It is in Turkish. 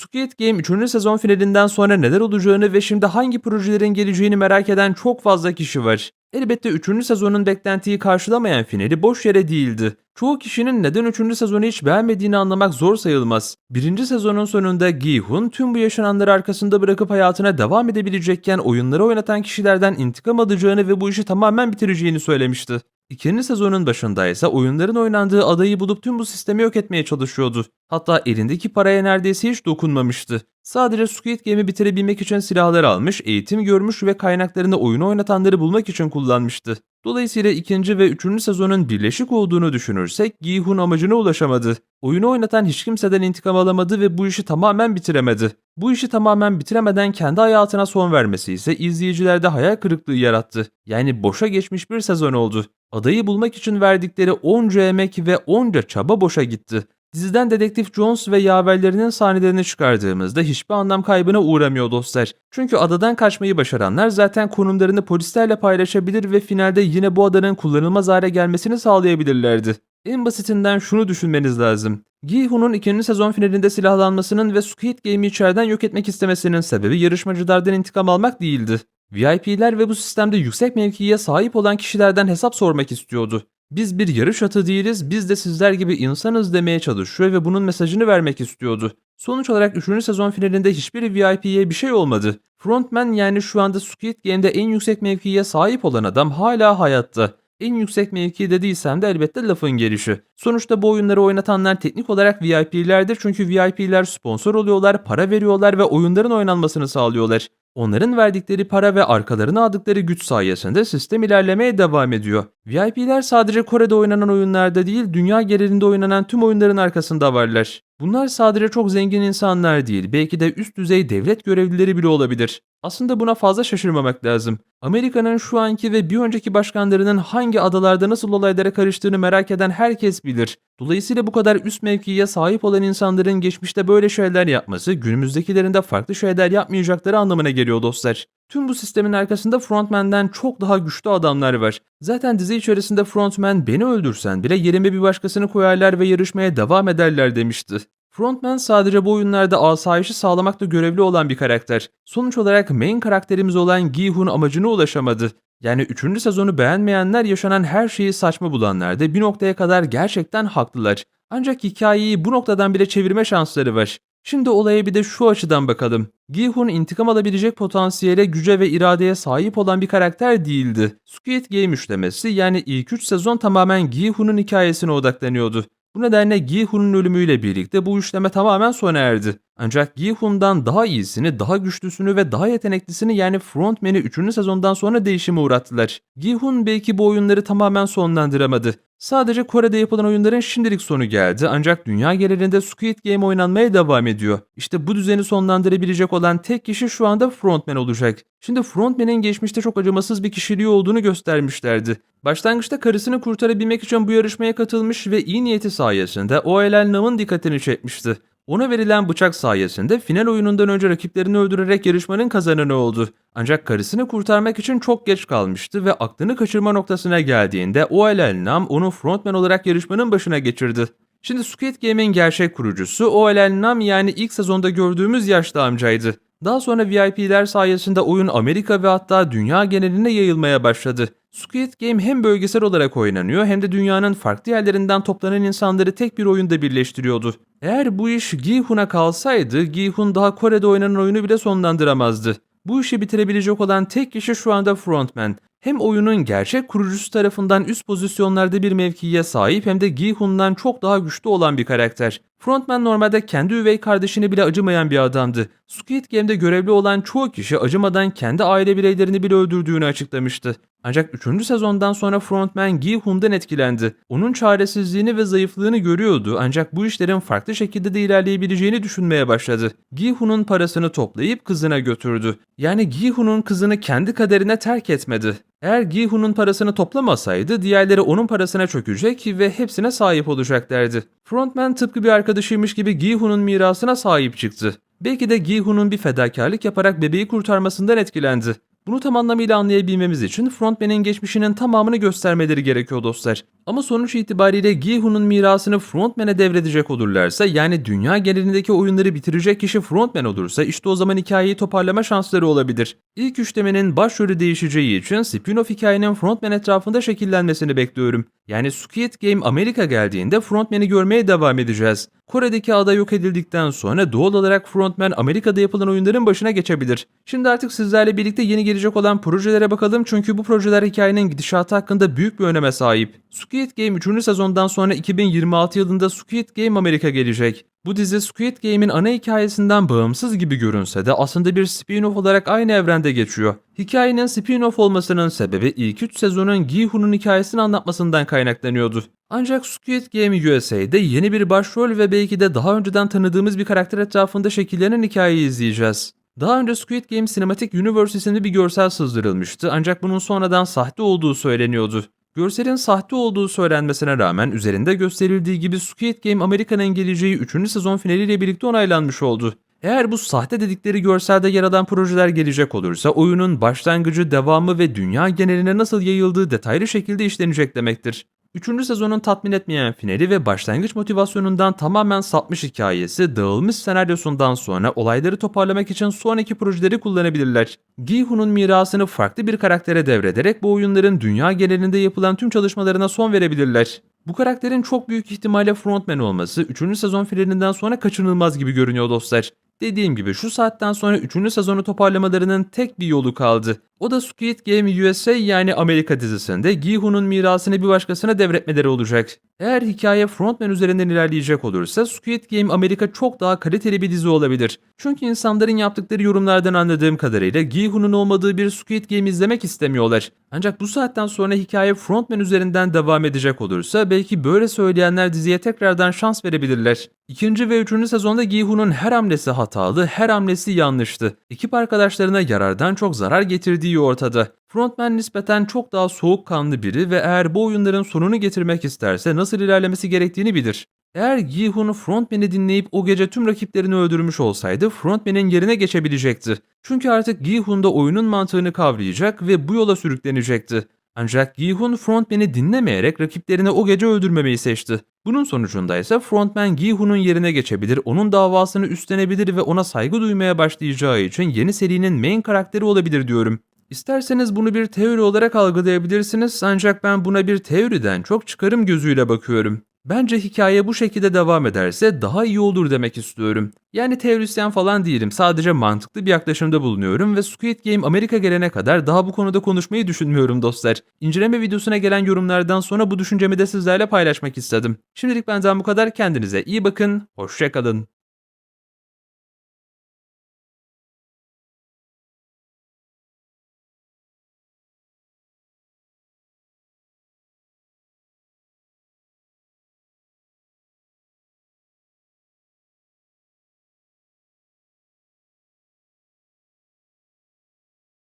Squid Game 3. sezon finalinden sonra neler olacağını ve şimdi hangi projelerin geleceğini merak eden çok fazla kişi var. Elbette 3. sezonun beklentiyi karşılamayan finali boş yere değildi. Çoğu kişinin neden 3. sezonu hiç beğenmediğini anlamak zor sayılmaz. 1. sezonun sonunda Gi-hun tüm bu yaşananları arkasında bırakıp hayatına devam edebilecekken oyunları oynatan kişilerden intikam alacağını ve bu işi tamamen bitireceğini söylemişti. İkinci sezonun başında ise oyunların oynandığı adayı bulup tüm bu sistemi yok etmeye çalışıyordu. Hatta elindeki paraya neredeyse hiç dokunmamıştı. Sadece Squid Game'i bitirebilmek için silahlar almış, eğitim görmüş ve kaynaklarını oyunu oynatanları bulmak için kullanmıştı. Dolayısıyla ikinci ve üçüncü sezonun birleşik olduğunu düşünürsek Gi-hun amacına ulaşamadı. Oyunu oynatan hiç kimseden intikam alamadı ve bu işi tamamen bitiremedi. Bu işi tamamen bitiremeden kendi hayatına son vermesi ise izleyicilerde hayal kırıklığı yarattı. Yani boşa geçmiş bir sezon oldu. Adayı bulmak için verdikleri onca emek ve onca çaba boşa gitti. Diziden Dedektif Jones ve yaverlerinin sahnelerini çıkardığımızda hiçbir anlam kaybına uğramıyor dostlar. Çünkü adadan kaçmayı başaranlar zaten konumlarını polislerle paylaşabilir ve finalde yine bu adanın kullanılmaz hale gelmesini sağlayabilirlerdi. En basitinden şunu düşünmeniz lazım. Gi-hun'un ikinci sezon finalinde silahlanmasının ve Squid Game'i içeriden yok etmek istemesinin sebebi yarışmacılardan intikam almak değildi. VIP'ler ve bu sistemde yüksek mevkiye sahip olan kişilerden hesap sormak istiyordu. Biz bir yarış atı değiliz, biz de sizler gibi insanız demeye çalışıyor ve bunun mesajını vermek istiyordu. Sonuç olarak 3. sezon finalinde hiçbir VIP'ye bir şey olmadı. Frontman yani şu anda Squid Game'de en yüksek mevkiye sahip olan adam hala hayatta. En yüksek mevki dediysem de elbette lafın gelişi. Sonuçta bu oyunları oynatanlar teknik olarak VIP'lerdir çünkü VIP'ler sponsor oluyorlar, para veriyorlar ve oyunların oynanmasını sağlıyorlar. Onların verdikleri para ve arkalarına aldıkları güç sayesinde sistem ilerlemeye devam ediyor. VIP'ler sadece Kore'de oynanan oyunlarda değil, dünya genelinde oynanan tüm oyunların arkasında varlar. Bunlar sadece çok zengin insanlar değil, belki de üst düzey devlet görevlileri bile olabilir. Aslında buna fazla şaşırmamak lazım. Amerika'nın şu anki ve bir önceki başkanlarının hangi adalarda nasıl olaylara karıştığını merak eden herkes bilir. Dolayısıyla bu kadar üst mevkiye sahip olan insanların geçmişte böyle şeyler yapması günümüzdekilerin de farklı şeyler yapmayacakları anlamına geliyor dostlar. Tüm bu sistemin arkasında frontman'den çok daha güçlü adamlar var. Zaten dizi içerisinde frontman beni öldürsen bile yerime bir başkasını koyarlar ve yarışmaya devam ederler demişti. Frontman sadece bu oyunlarda asayişi sağlamakta görevli olan bir karakter. Sonuç olarak main karakterimiz olan Gi-hun amacına ulaşamadı. Yani 3. sezonu beğenmeyenler yaşanan her şeyi saçma bulanlar da bir noktaya kadar gerçekten haklılar. Ancak hikayeyi bu noktadan bile çevirme şansları var. Şimdi olaya bir de şu açıdan bakalım. Gi-hun intikam alabilecek potansiyele, güce ve iradeye sahip olan bir karakter değildi. Squid Game üçlemesi yani ilk 3 sezon tamamen Gi-hun'un hikayesine odaklanıyordu. Bu nedenle Gi-hun'un ölümüyle birlikte bu üçleme tamamen sona erdi. Ancak Gi-hun'dan daha iyisini, daha güçlüsünü ve daha yeteneklisini yani Frontman'i 3. sezondan sonra değişime uğrattılar. Gi-hun belki bu oyunları tamamen sonlandıramadı. Sadece Kore'de yapılan oyunların şimdilik sonu geldi ancak dünya genelinde Squid Game oynanmaya devam ediyor. İşte bu düzeni sonlandırabilecek olan tek kişi şu anda Frontman olacak. Şimdi Frontman'in geçmişte çok acımasız bir kişiliği olduğunu göstermişlerdi. Başlangıçta karısını kurtarabilmek için bu yarışmaya katılmış ve iyi niyeti sayesinde OLL Nam'ın dikkatini çekmişti. Ona verilen bıçak sayesinde final oyunundan önce rakiplerini öldürerek yarışmanın kazananı oldu. Ancak karısını kurtarmak için çok geç kalmıştı ve aklını kaçırma noktasına geldiğinde OLL Nam onu frontman olarak yarışmanın başına geçirdi. Şimdi Squid Game'in gerçek kurucusu OLL Nam yani ilk sezonda gördüğümüz yaşlı amcaydı. Daha sonra VIP'ler sayesinde oyun Amerika ve hatta dünya geneline yayılmaya başladı. Squid Game hem bölgesel olarak oynanıyor hem de dünyanın farklı yerlerinden toplanan insanları tek bir oyunda birleştiriyordu. Eğer bu iş Gi-hun'a kalsaydı Gi-hun daha Kore'de oynanan oyunu bile sonlandıramazdı. Bu işi bitirebilecek olan tek kişi şu anda Frontman. Hem oyunun gerçek kurucusu tarafından üst pozisyonlarda bir mevkiye sahip hem de Gi-hun'dan çok daha güçlü olan bir karakter. Frontman normalde kendi üvey kardeşine bile acımayan bir adamdı. Squid Game'de görevli olan çoğu kişi acımadan kendi aile bireylerini bile öldürdüğünü açıklamıştı. Ancak 3. sezondan sonra frontman Gi-hun'dan etkilendi. Onun çaresizliğini ve zayıflığını görüyordu ancak bu işlerin farklı şekilde de ilerleyebileceğini düşünmeye başladı. Gi-hun'un parasını toplayıp kızına götürdü. Yani Gi-hun'un kızını kendi kaderine terk etmedi. Eğer Gi-hun'un parasını toplamasaydı diğerleri onun parasına çökecek ve hepsine sahip olacaklardı. Frontman tıpkı bir arkadaşıymış gibi Gi-hun'un mirasına sahip çıktı. Belki de Gi-hun'un bir fedakarlık yaparak bebeği kurtarmasından etkilendi. Bunu tam anlamıyla anlayabilmemiz için Frontman'in geçmişinin tamamını göstermeleri gerekiyor dostlar. Ama sonuç itibariyle Gi-hun'un mirasını Frontman'e devredecek olurlarsa yani dünya genelindeki oyunları bitirecek kişi Frontman olursa işte o zaman hikayeyi toparlama şansları olabilir. İlk üçlemenin başrolü değişeceği için spin-off hikayenin Frontman etrafında şekillenmesini bekliyorum. Yani Squid Game Amerika geldiğinde Frontman'i görmeye devam edeceğiz. Kore'deki ada yok edildikten sonra doğal olarak Frontman Amerika'da yapılan oyunların başına geçebilir. Şimdi artık sizlerle birlikte yeni gelecek olan projelere bakalım çünkü bu projeler hikayenin gidişatı hakkında büyük bir öneme sahip. Squid Game 3. sezondan sonra 2026 yılında Squid Game Amerika gelecek. Bu dizi Squid Game'in ana hikayesinden bağımsız gibi görünse de aslında bir spin-off olarak aynı evrende geçiyor. Hikayenin spin-off olmasının sebebi ilk 3 sezonun Gi-hun'un hikayesini anlatmasından kaynaklanıyordu. Ancak Squid Game USA'de yeni bir başrol ve belki de daha önceden tanıdığımız bir karakter etrafında şekillenen hikayeyi izleyeceğiz. Daha önce Squid Game Cinematic Universe isimli bir görsel sızdırılmıştı ancak bunun sonradan sahte olduğu söyleniyordu. Görselin sahte olduğu söylenmesine rağmen üzerinde gösterildiği gibi Squid Game Amerika'nın geleceği 3. sezon finaliyle birlikte onaylanmış oldu. Eğer bu sahte dedikleri görselde yer alan projeler gelecek olursa oyunun başlangıcı, devamı ve dünya geneline nasıl yayıldığı detaylı şekilde işlenecek demektir. Üçüncü sezonun tatmin etmeyen finali ve başlangıç motivasyonundan tamamen sapmış hikayesi, dağılmış senaryosundan sonra olayları toparlamak için sonraki projeleri kullanabilirler. Gi-hun'un mirasını farklı bir karaktere devrederek bu oyunların dünya genelinde yapılan tüm çalışmalarına son verebilirler. Bu karakterin çok büyük ihtimalle frontman olması 3. sezon finalinden sonra kaçınılmaz gibi görünüyor dostlar. Dediğim gibi şu saatten sonra 3. sezonu toparlamalarının tek bir yolu kaldı. O da Squid Game USA yani Amerika dizisinde Gi-hun'un mirasını bir başkasına devretmeleri olacak. Eğer hikaye frontman üzerinden ilerleyecek olursa Squid Game Amerika çok daha kaliteli bir dizi olabilir. Çünkü insanların yaptıkları yorumlardan anladığım kadarıyla Gi-hun'un olmadığı bir Squid Game izlemek istemiyorlar. Ancak bu saatten sonra hikaye frontman üzerinden devam edecek olursa belki böyle söyleyenler diziye tekrardan şans verebilirler. İkinci ve üçüncü sezonda Gi-hun'un her hamlesi hatalı, her hamlesi yanlıştı. Ekip arkadaşlarına yarardan çok zarar getirdiği ortada. Frontman nispeten çok daha soğukkanlı biri ve eğer bu oyunların sonunu getirmek isterse nasıl ilerlemesi gerektiğini bilir. Eğer Gi-hun Frontman'i dinleyip o gece tüm rakiplerini öldürmüş olsaydı Frontman'in yerine geçebilecekti. Çünkü artık Gi-hun da oyunun mantığını kavrayacak ve bu yola sürüklenecekti. Ancak Gi-hun Frontman'i dinlemeyerek rakiplerini o gece öldürmemeyi seçti. Bunun sonucunda ise Frontman Gi-hun'un yerine geçebilir, onun davasını üstlenebilir ve ona saygı duymaya başlayacağı için yeni serinin main karakteri olabilir diyorum. İsterseniz bunu bir teori olarak algılayabilirsiniz ancak ben buna bir teoriden çok çıkarım gözüyle bakıyorum. Bence hikaye bu şekilde devam ederse daha iyi olur demek istiyorum. Yani teorisyen falan değilim. Sadece mantıklı bir yaklaşımda bulunuyorum ve Squid Game Amerika gelene kadar daha bu konuda konuşmayı düşünmüyorum dostlar. İnceleme videosuna gelen yorumlardan sonra bu düşüncemi de sizlerle paylaşmak istedim. Şimdilik benden bu kadar. Kendinize iyi bakın. Hoşçakalın.